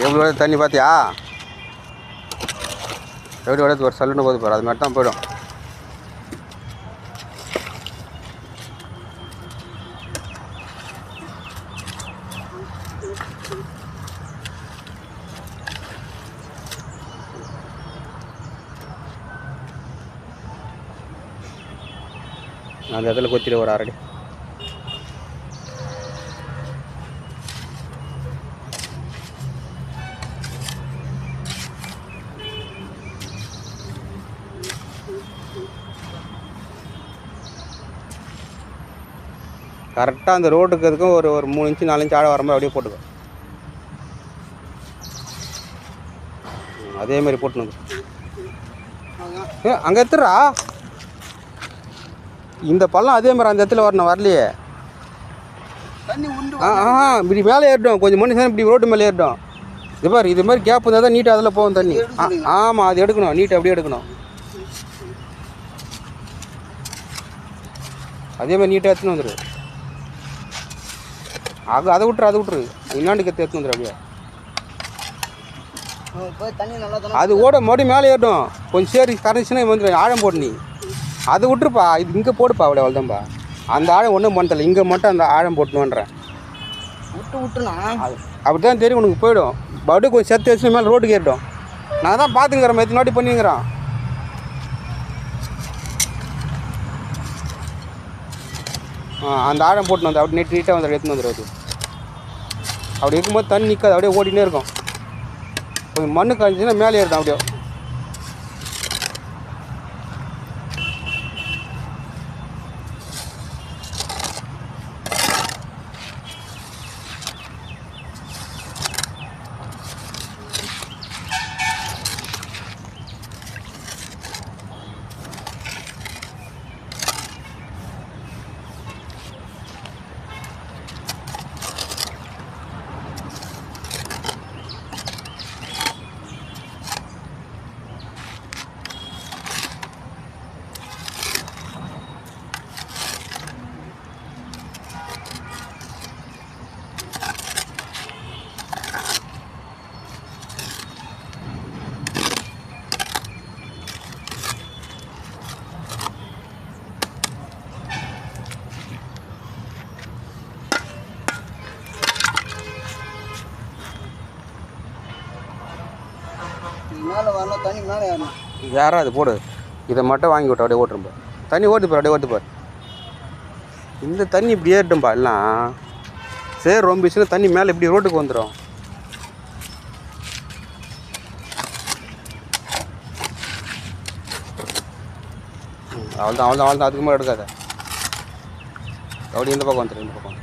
எப்படி விட தண்ணி பார்த்தியா எப்படி விட ஒரு சல்லுன்னு போது போகிற அது மாதிரி தான் போயிடும். அந்த இடத்துல கொத்திட்டு ஒரு அரடி கரெக்டாக அந்த ரோட்டுக்கு அதுக்கும் ஒரு ஒரு மூணு இன்ச்சு நாலு இன்ச்சு ஆழம் வர மாதிரி அப்படியே போட்டுக்கோ. அதே மாதிரி போட்டுனு ஏ அங்கே எத்துறா இந்த பள்ளம் அதே மாதிரி அந்த இடத்துல வரணும் வரலையே. ஆ ஆ இப்படி மேலே ஏறிடும் கொஞ்சம் மனுஷன் இப்படி ரோட்டு மேலே ஏறிடும் இது பாரு இது மாதிரி கேப் இருந்தால் தான் நீட்டாக அதில் போகும் தண்ணி. ஆமாம் அது எடுக்கணும். நீட்டை அப்படியே எடுக்கணும். அதே மாதிரி நீட்டாக எடுத்துன்னு வந்துரு. அது அதை விட்டுரு அதை விட்டுரு. இன்னாண்டுக்கு எடுத்துன்னு வந்துரு அப்படியே. அது ஓட மறுபடியும் மேலே ஏறிடும் கொஞ்சம் சரி கரைச்சுன்னா வந்துடும் ஆழம் போடு நீ. அதை விட்டுருப்பா. இது இங்கே போடுப்பா அவ்வளோ அவ்வளோதான்ப்பா அந்த ஆழம் ஒன்றும் பண்ணல. இங்கே மட்டும் அந்த ஆழம் போட்டுணுன்றேன் விட்டு விட்டுனா? அப்படி தான் தெரியும் உனக்கு போயிடும். மறுபடியும் கொஞ்சம் செத்து வச்சு மேலே ரோட்டுக்கு ஏறிடும் நான் தான் பார்த்துங்கிறேன் எத்தனை வாட்டி பண்ணிங்கிறான். ஆ அந்த ஆழம் போட்டு வந்து அப்படி நீட் நீட்டாக வந்து எடுத்துன்னு வந்துடுறது அப்படி இருக்கும்போது தண்ணி நிற்காது அப்படியே ஓடினே இருக்கும். கொஞ்சம் மண்ணு காய்ஞ்சின்னா மேலே ஏறிடும் அப்படியே. மேலே வரணும் தண்ணி மேலே ஏறணும். யாரா அது போடு. இதை மட்டும் வாங்கி விட்டு அப்படியே ஓட்டுருப்பா தண்ணி ஓட்டு பாரு அப்படியே ஓட்டுப்பார் இந்த தண்ணி இப்படி ஏறிட்டும்பா எல்லாம். சரி ரொம்பிச்சுன்னா தண்ணி மேலே இப்படி ரோட்டுக்கு வந்துடும் அவ்வளோதான் அவள் தான் அதுக்கு மேலே எடுக்காத. அப்படி இந்த பக்கம் வந்துடும் இந்த பக்கம்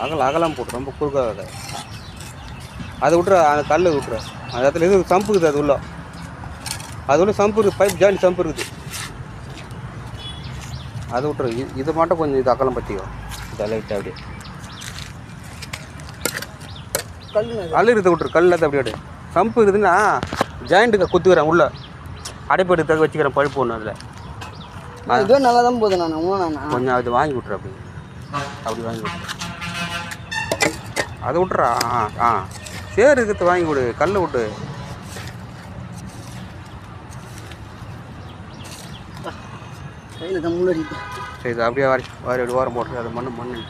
அகல அகலம் போட்டு ரொம்ப குறுக்காத அதை. விட்ற அந்த கல் விட்ற அந்த இடத்துல இது சம்பு இருக்குது அது உள்ள. அது உள்ள சம்பு இருக்குது பைப் ஜாயின் சம்பு இருக்குது. அதை விட்ரு இ- இது மட்டும் கொஞ்சம் இது அகலம் பற்றிக்கோ. இதை லைட்டாக அப்படியே. கல் கல் இருக்கிறத விட்ரு கல் அதை அப்படியே. சம்பு இருக்குதுன்னா ஜாயிண்ட்டுக்கு குத்துக்கிறேன் உள்ள. அடைப்பு எடுக்கிறதுக்கு வச்சுக்கிறேன் பழுப்பு ஒன்று அதில். இதுவே நல்லா தான் போகுது நான். நான் கொஞ்சம் அது வாங்கி விட்ரு அப்படி அப்படி வாங்கி விட்ரு அதை விட்றா? ஆ ஆ. சேர் இருக்கிறது வாங்கி விடு கல் விட்டு. சரி இது அப்படியே வாரி வாரி அப்படி ஓரம் போட்டு அது மண்ணு மண்ணு.